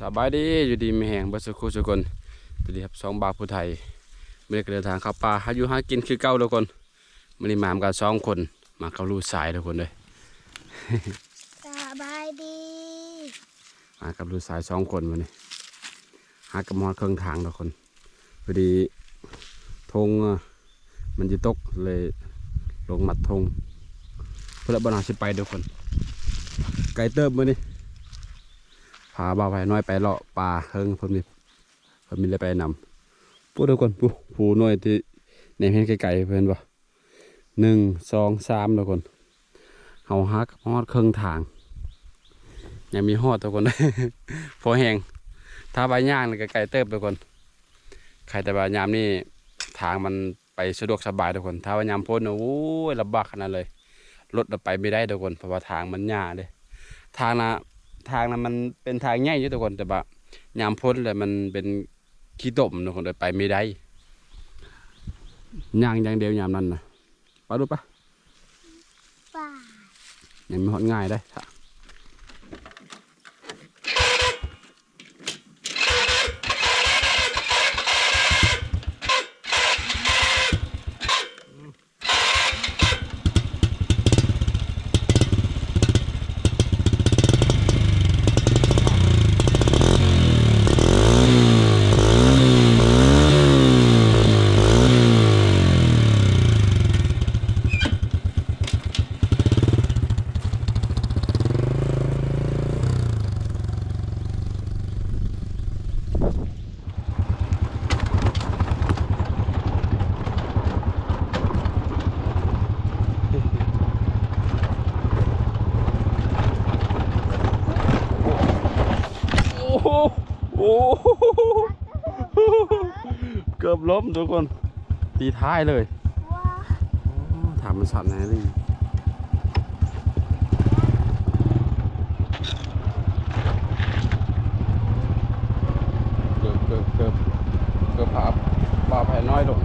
สบายดีอยู่ดีไม่แห้งบัสกุสุกคนสวัสดีครับสองบาทผู้ไทยเมื่อเดินทางเข้าป่าหาอยู่หากินคือเก่าทุกคนมันนี้มากันสองคนมาเขาลูสายทุกคนเลยสบายดีมากับลูสายสองคนวันนี้หากับมอดเครื่องทางทุกคนพอดีธงอะมันจะตกเลยลงมัดธงเพื่อบันหาสิไปทุกคนไก่เติบมือนี่พาบ่าวไปน้อยไปเลาะป่าเฮิงเพิ่นมีเพิ่นมีอะไรไปนำพูดทุกคนปูผูน้อยที่ในเห็นไก่ๆเพิ่นบ่หนึ่งสองสามทุกคนเฮาฮักฮอดเครื่องทางยังมีฮอดทุกคนพอแหงถ้าใบย่างนี่ก็ไก่เติบทุกคนใครแต่ว่ายามนี่ทางมันไปสะดวกสบายทุกคน ถ้าว่ายามพ้นโอ้ยลำบากขนาดเลย รถเราไปไม่ได้ทุกคนเพราะว่าทางมันหญ้าเลยทางนะทางนะมันเป็นทางใหญ่อยู่ทุกคนแต่ว่ายามพ้นเลยมันเป็นขี้ตมทุกคนเลยไปไม่ได้ย่างอย่างเดียวยามนั้นนะไปดูปะป่ายังไม่หอดง่ายได้ถ้าโอ้โหโอ้โหเกือบล้ม ทุกคนตีท้ายเลยว้าถามมันสั่นไหนนี่เกือบเกือบเกือบเกือบพาปลาแผ่น้อยลง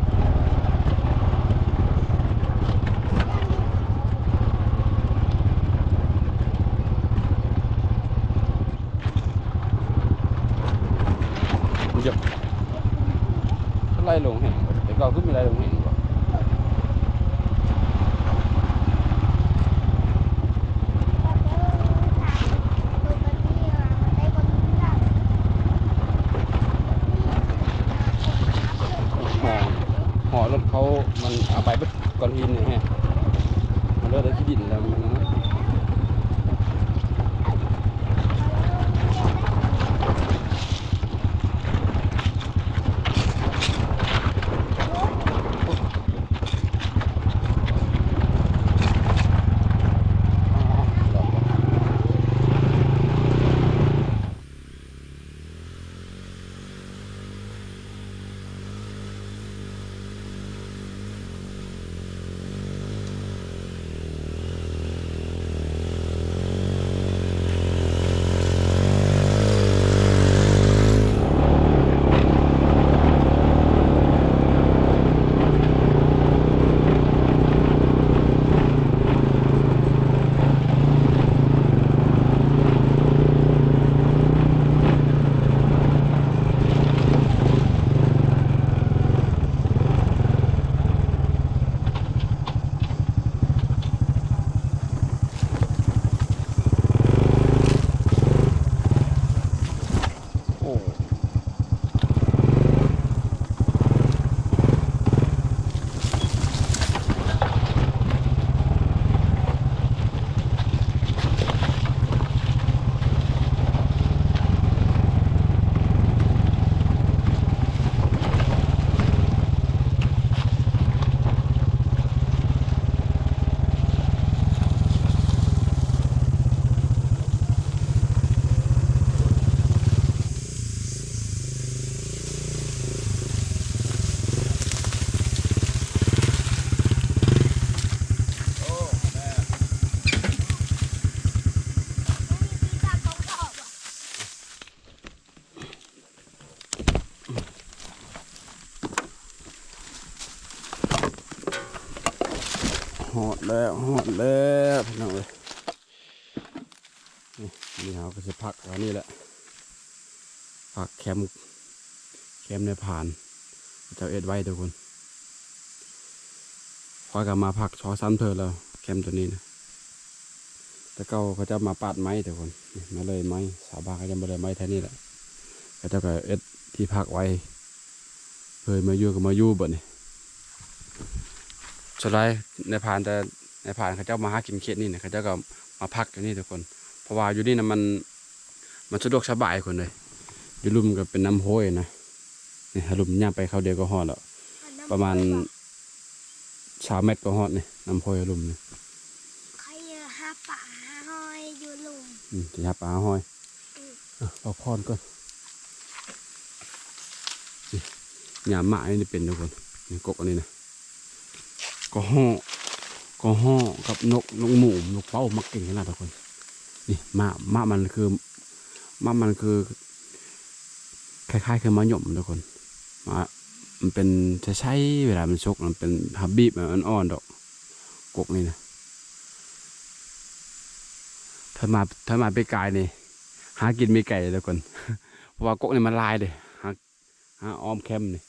นี่เขาก็จะพักแถวนี้แหละพักแคมป์แคมป์ในผ่านเจ้าเอ็ดไว้ทุกคนพอยกลับมาพักชอซ้ำเธอแล้วแคมป์ตัวนี้นะแต่เก้าเขาจะมาปาดไม้ทุกคนนี่มาเลยไม้สาวบานเขาจะมาเลยไม้แท่นี้แหละเขาจ้าก็เอ็ดที่พักไว้เคยมาอยู่ก็มาอยู่บ่นี่สุดท้ายในผ่านแต่ในผ่านเขาเจ้ามาหากินเขตนี่นะเขาเจ้าก็มาพักที่นี่ทุกคน เพราะว่าอยู่นี่นะมันมันสะดวกสบายคนเลยอยู่ลุ่มก็เป็นน้ำห้วยนะนี่ฮะลุ่มย่างไปเขาเดียวก็หอดแล้วประมาณสามเมตรก็ฮอดนี่น้ำพอยลุ่มนี่ใครเยอะหาป่าหาหอยอยู่หลุมอืมจะยับปลาห้อยอืมอะเอาพอนก่อนนี่หยามหมานี่เป็นทุกคนนี่กบอันนี้นะก็ห่อก็ห่อกับนกนกหมูนกเป้ามักเก่งขนาดทุกคน นี่มามามันคือมามันคือ คล้ายๆคือมะหย่อมทุกคนมามันเป็นจะใช้เวลามันชกมันเป็นฮับบีบมันอ่อนๆดอกกกนี่นะถ้ามาถ้ามาไปกายนี่หากินไม่ไก่แล้วคนเพราะว่ากกนี่มันลายเลยหาหาออมแคมนี่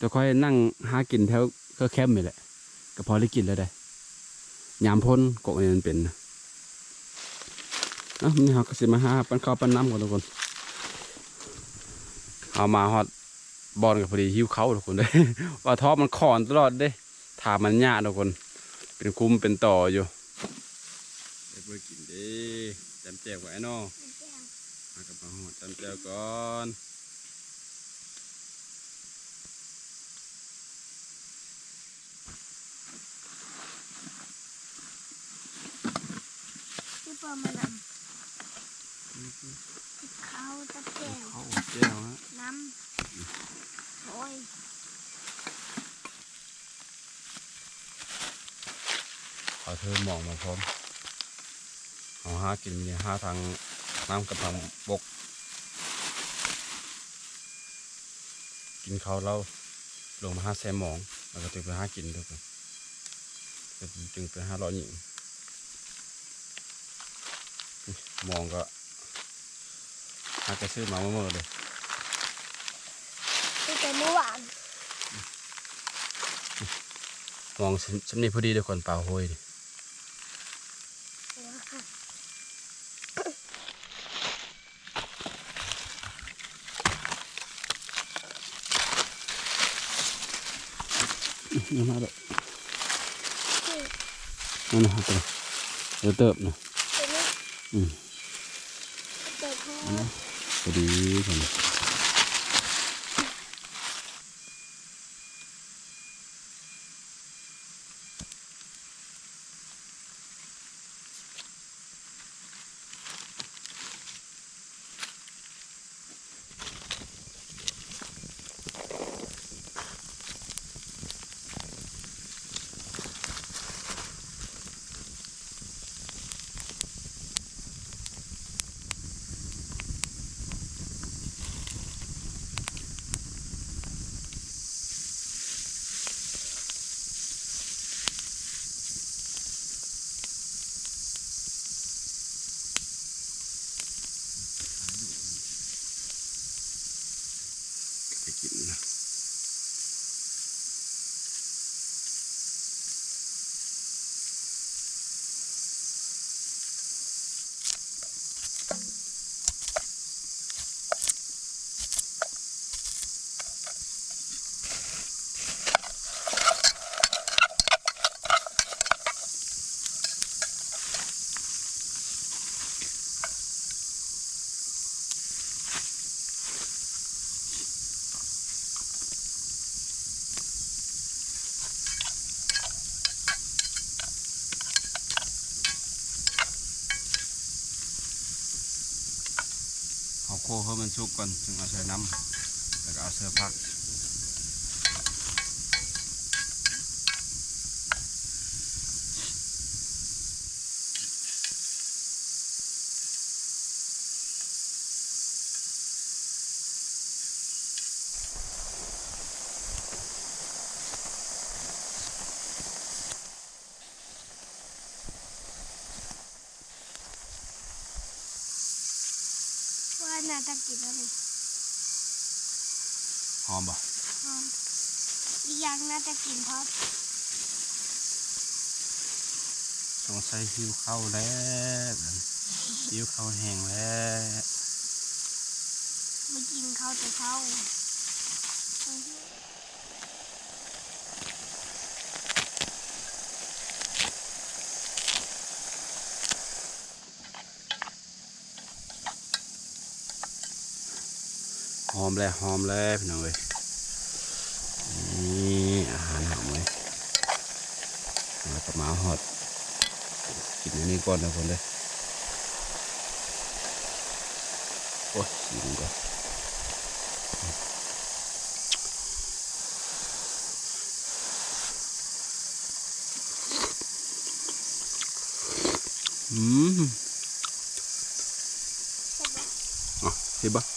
จะค่อยนั่งหากินแถวก็แคมนี่แหละ ก็พอได้กินแล้วได้ยามพ้นกกนี่มันเป็นนะ อ้านี่เราก็สิมาหาปันข้าวปันน้ำกันทุกคนเอามาฮอดบอลกับพอดีหิวเขาทุกคนเลยว่าท้อมันขอนตลอดเด้ถามมันยากทุกคน เป็นคุ้มเป็นต่ออยู่เดี๋ยวไปกินดิจำแจวไว้เนาะมากับมาหอดจำแจวก่อนที่ปอมานำเขาตะแกว ข้าว แจวฮะน้ำโอ้ยขอเธอหมองมาพร้อมเอาหากินมีหาทางน้ำกับทางบก กินเขาวแล้วลงมาหาแซมหมองแล้วก็ถึงไปหากินทุกคนจึงไปหาเลาะหญิงมองก็หากระซื้อมาเมื่อเลย ที่แต่เมื่อวาน มองสำนีพอดีเลยคนเปล่าโห้ยดิหัวค่ะนี่มาเลยที่นั่นนะครับตัวเดี๋ยวเติบนะตัวนี้อืมเด็กหัวพอดีคน โคให้มันสุกก่อนจึงเอาใส่น้ำแล้วก็เอาเสื้อผัก น่าจะกินเพราะต้องใส่หิวเข้าแล้วหิวเข้าแห้งแล้วไม่กินข้าวแต่เช้าหอมแล้วหอมแล้วพี่น้องเอ้ยนี่อาหารหอมเลยแล้วก็มา หอด กินอันนี้ก่อนนะคนเลยโอ้ยกินก่อนอืมอะ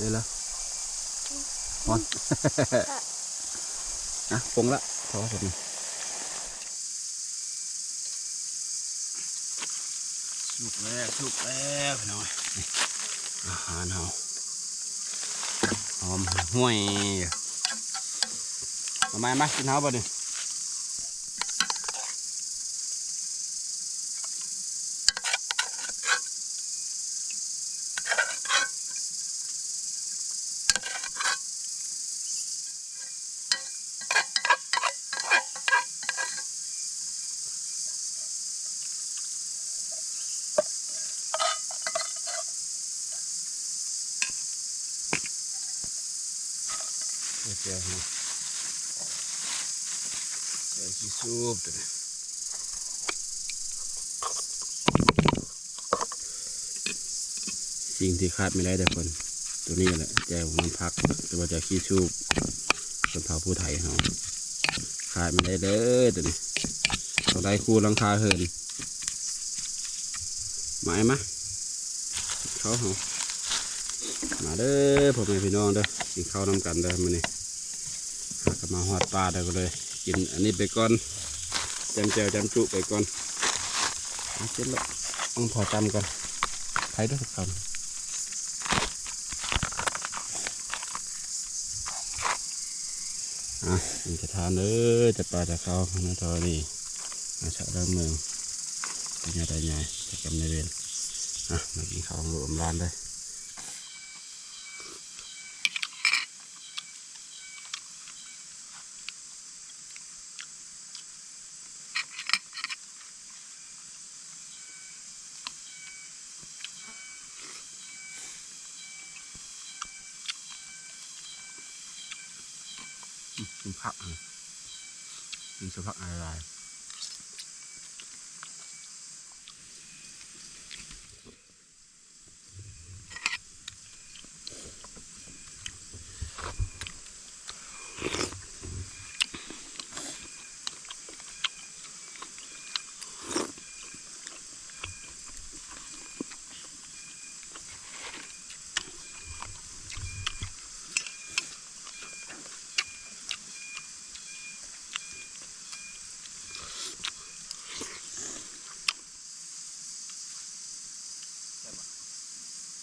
เห็นปะ đây là ngon à cùng lắm thôi rồi này sụp lẹ sụp lẹ phải nói à nào hòm hoài mà mai mắt xin háo vào đi Được chưa hả? Để chi súp rồi này. สิ่งที่ขาดไม่ได้แต่คนตัวนี้แหละแจวน้ำพักหรือว่าจะขี้ชูบคนเผาผู้ไทยเขาขาดไม่ได้เลยตัวนี้ต้องได้คู่ลังคาเหินหมายมะเขาเขา มาเด้อพ่อแม่พี่น้องเด้อกินข้าวนำกันเด้อมื้อนี้หากนมาหอดปลาได้ก็เลยกินอันนี้ไปก่อนจำแจวจำจุไปก่อนเอาเจ็ดละต้องพอจำก่อนใครด้วยสักคำอะมันจะทานเออจะปลาจะเข้าพนักทอนี่มาชะเริ่มเมืองเป็นไงได้ไงจะกำในเวรอะมากินข้าวรวมร้านเลยกินผักอะกิน สุผักอะไร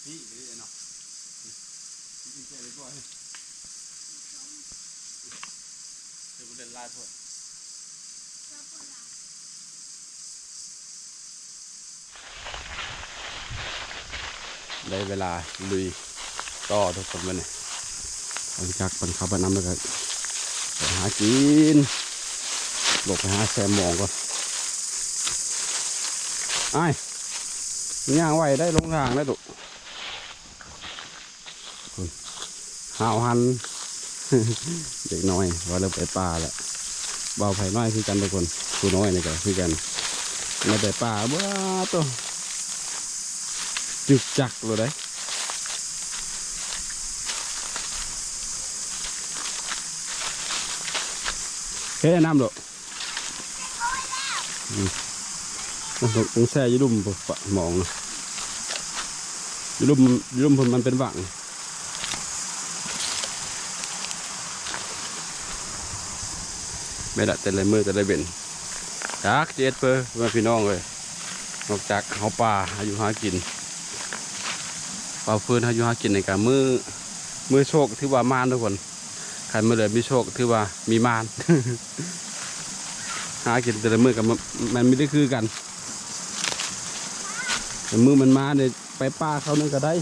พี่หรือเนาะพี่กินแค่เล็กน้อย เดี๋ยวกูเดินลาทั่วได้เวลาลุยต่อทุกคนมาเนี่ยหลังจากปันข้าวปันน้ำแล้วก็ไปหากินหลบไปหาแซมหมองก่อนไอ้ายย่างไหวได้ลงทางได้ดุหาวหัน เด็กน้อยว่าเราไปป่าแหละเบาไผ่น้อยคือกันทุกคนผู้น้อยนี่ก็คือกันมาไปป่าบ้าตัวจึกจักเลยได้เฮ้ยน้ำหรออืมต้องต้องแช่ยืดุมปะหมองนะยืดุมยืดุมมันเป็นหวัง ไม่ได้แต่ละมือแต่ละเบ็นจากเจ็ดเปอร์เพื่อนพี่น้องเลยนอกจากเขาป่าอายุหากินปลาฟืนอายุหากินในการมือมือโชคถือว่ามานทุกคนใครมือเลยมีโชคถือว่ามีมานหากินแต่ละมือกับมันมันไม่ได้คือกันแต่มือมันมาเนี่ยไปป้าเขานั่นก็ได้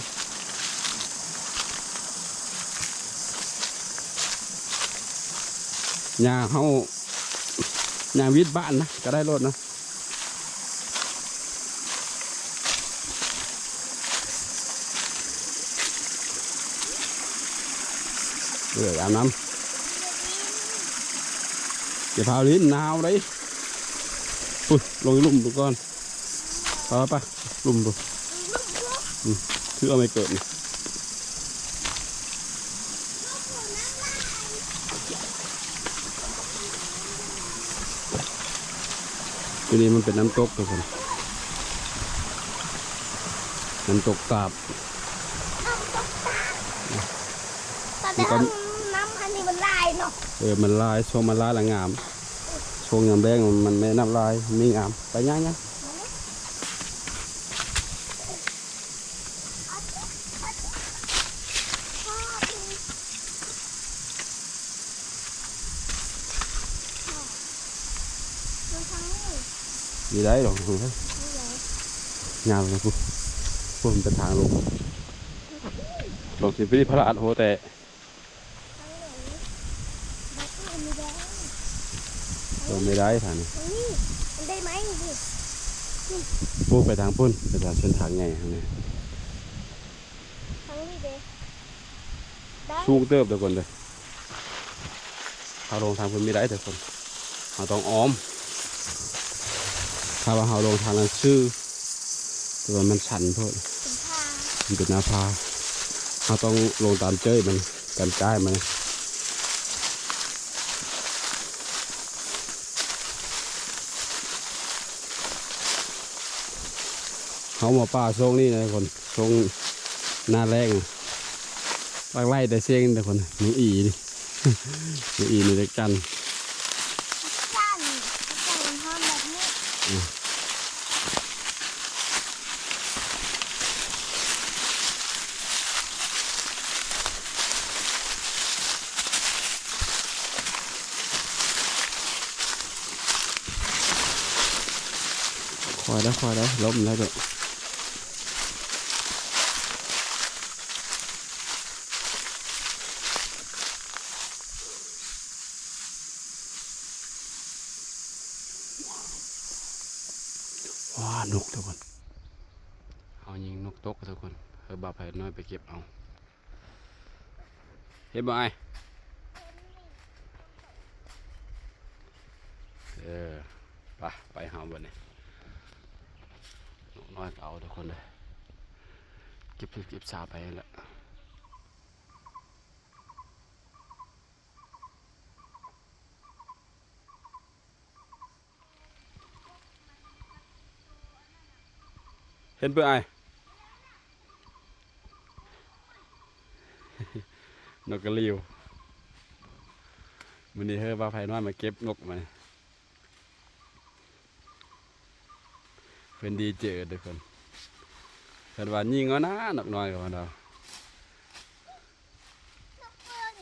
ยาเขา ยาวิทย์บ้านนะก็ได้รถนะเอออาบน้ำอย่าพาลิ้นหนาวเลยอุ้ยลงลุ่มดูก่อนไปไปลุ่มดูคือเอาไม่เกิดนี่ ทีนี้มันเป็นน้ำตกทุกคนน้ำตกสาบตอนนี้น้ำอันนี้มันลายเนาะเออมันลายช่วงมันลายละงามช่วงยามแดงมันไม่น้ำลายมีงามไปย่างย่าง มันทั้งนี้ มีได้หรอกเฮ้ยงามเลยกูพวกมันเป็นทางลงลงสิพิธีพระอาทโหแต่ทั้งนี้บัตรมันมีแดงลงไม่ได้ทางนี้นี่มันได้ไหมนี่พวกไปทางพุ่นไปทางเส้นทางไงทางนี้ทั้งนี้เด้ได้สูงเติบเดี๋ยวคนเลยเขาลงทางพุ่นไม่ได้แต่คนเขาต้องอ้อม ถ้าว่าเขาลงทางนั้นชื่อแต่ว่ามันชันโทษเป็นมันเป็นหน้าผาเราต้องลงตามเจ้ยมันกันก้มันเขามาป่าช่วงนี้นะคนช่วงหน้าแรงปากไล่แต่เสียงแต่คนหนูอีดิหนูอีนี่เด็กกันสั้นสั้นมันห้อมแบบนี้ คอแล้วล้มแล้วเด้อว้านกทุกคนเอายิงนกตกทุกคนเออบาไผ่น้อยไปเก็บเอาเห็นบ่ไอเออไปไปหาบนนี่ น้อยก็เอาทุกคนเลยเก็บเก็บสาไปแล้วเห็นเพื่อไอนกกระลิวมันนี้เฮ้ยว่าไผ่น้อยมาเก็บนกมา เพิ่นดีเจอทุกคนเพิ่นว่ายิงเอานะนกน้อยกับมันเรานกเปิ้ล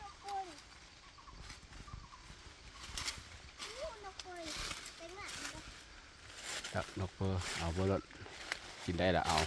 นกเปิ้ลอู้นกเปิ้ลเป็นหนังเลยจับนกเปอเอาเบอร์รถกินได้ละเอา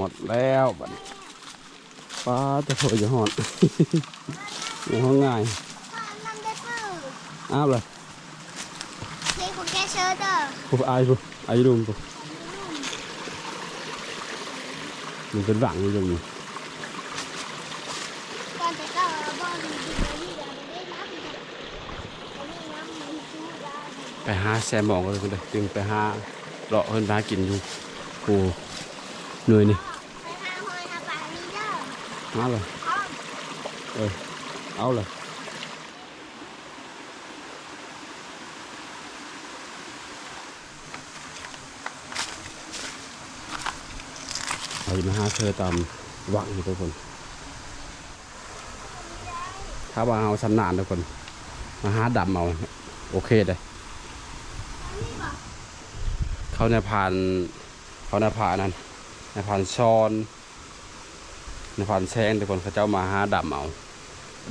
อดแล้วบัดนี้ป้าจะโผล่จะหอดอย่างง่ายอ้าวเลยเฮ้คุณแกเชิญเด้อผู้อายผู้อายรุมผู้มันเป็นหวังอยู่ตรงนี้ก่อนจราบอกดีดีเลยที่เราไปหาแซมหมองกันเลยเลยจึงไปหาเลาะเพิ่นหากินอยู่ผู้ หน่วยนี่ไปหาหอยหาปลาลีเด้อมาเลยพร้อมเอาเลยเอามาหาเธอตามหวังอยู่ทุกคนถ้าว่าเอาชำนาญทุกคน มาหาดำเอาโอเคเลยเขาในผ่านเขาในผ่านนั้น ในผ่านชอนในผ่านแซงแต่คนเขาเจ้ามาหาดับเอา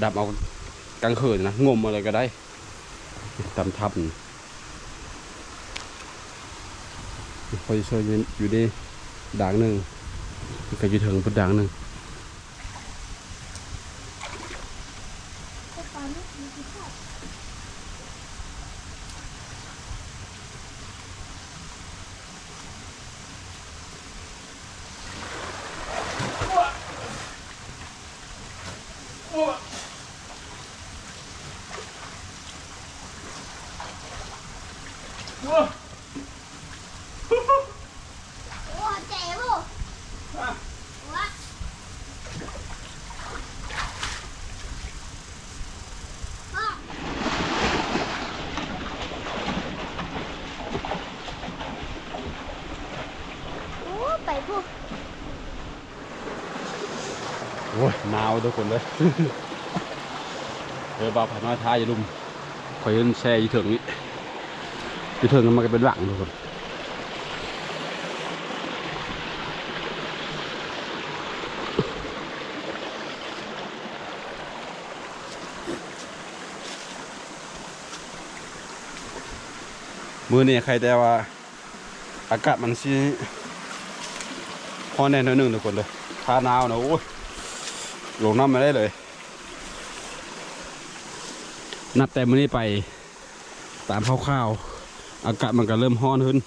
ดับเอากลางคืนนะงมอะไรก็ได้ตำทับคอยช่วยอยู่อยู่ดีด่างหนึ่งก็อยู่ถึงพุดด่างหนึ่ง ไปก่อนลูกมีที่ชอบ โอ้เจ๋ววะพ่อโอ้ไปพูด โอ้ยหนาว ทุกคนเลยเออบ่าวผ่านมาท้ายอย่าลุมคอยเห็นแช่อยู่ถึงนี้อยู่ถึงมันก็เป็นหลังทุกคนมือนี่ใครแต่ว่า อากาศมันสิพอแน่นหนึ่งทุกคนเลยถ้าหนาวนะโอ้ย ลงน้ำมาได้เลย นับแต่มื่อนี้ไป ตามคร่าวๆอากาศมันก็เริ่มห้อนขึ้น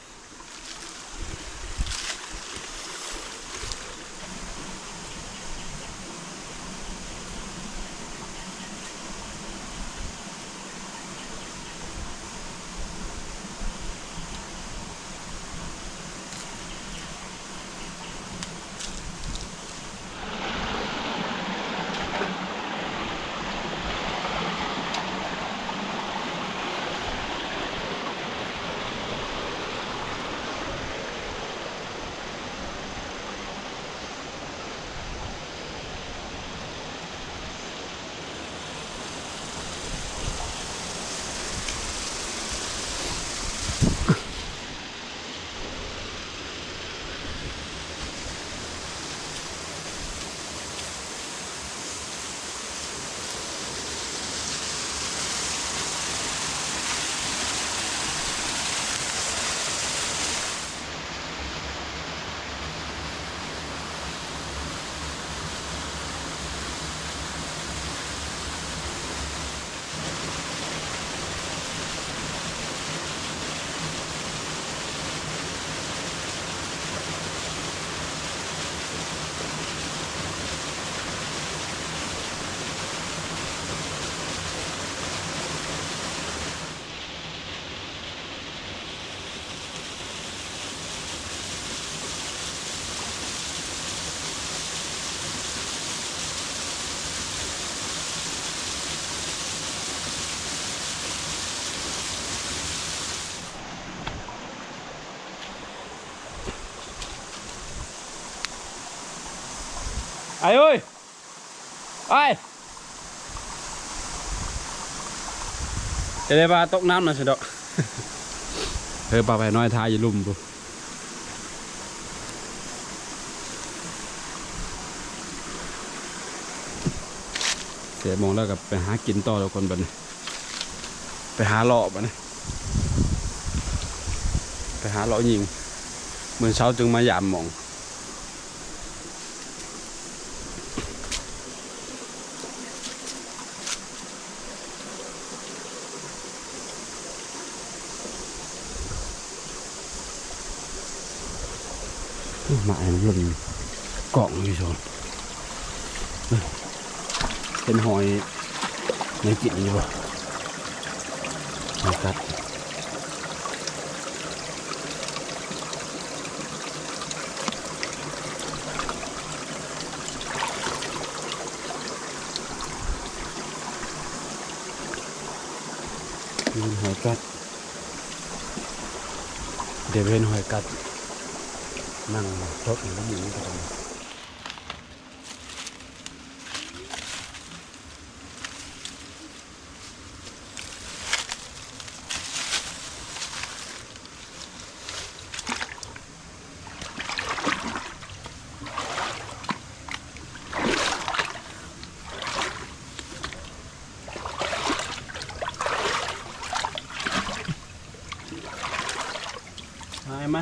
ไอ้เอ้ยไอ้จะได้ปลาตกน้ำหน่อยสิดอกเฮ้ยปลาไปน้อยท้ายอย่าลุ่มปุ๊เสียโมงแล้วกับไปหากินต่อแล้วคนบัดนี้ไปหาเลาะบัดนี้ไปหาเลาะยิงเหมือนเช้าจึงมายามหมอง หมาอันหล่นกล่องอยู่ชมเป็นหอยในกินอยู่บ่หอยกัดนี่เป็นหอยกัดเดี๋ยวเป็นหอยกัด นั่งรถอยู่แล้วอยู่นี่ก็ได้ายไหม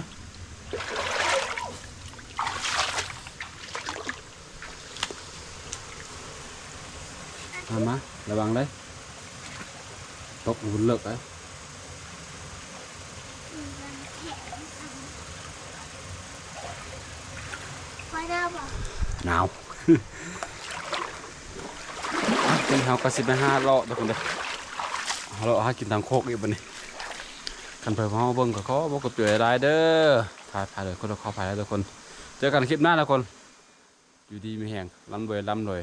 มามาระวัง đấy บุญเลิกอะหนาวเป็นเฮากระสิบไปห้ารอบะทุกคนเด้อเลาะหากินทางโคกอีกบันนี้กันเพื่อพ่อเบิ้งกับเขาบอกกับตัวนได้เด้อถ่ายผ่านเลยคนเราเข้าผ่านแล้วทุกคน เจอกันคลิปหน้าทุกคน อยู่ดีมีแหงล้ำรวยล้ำรวย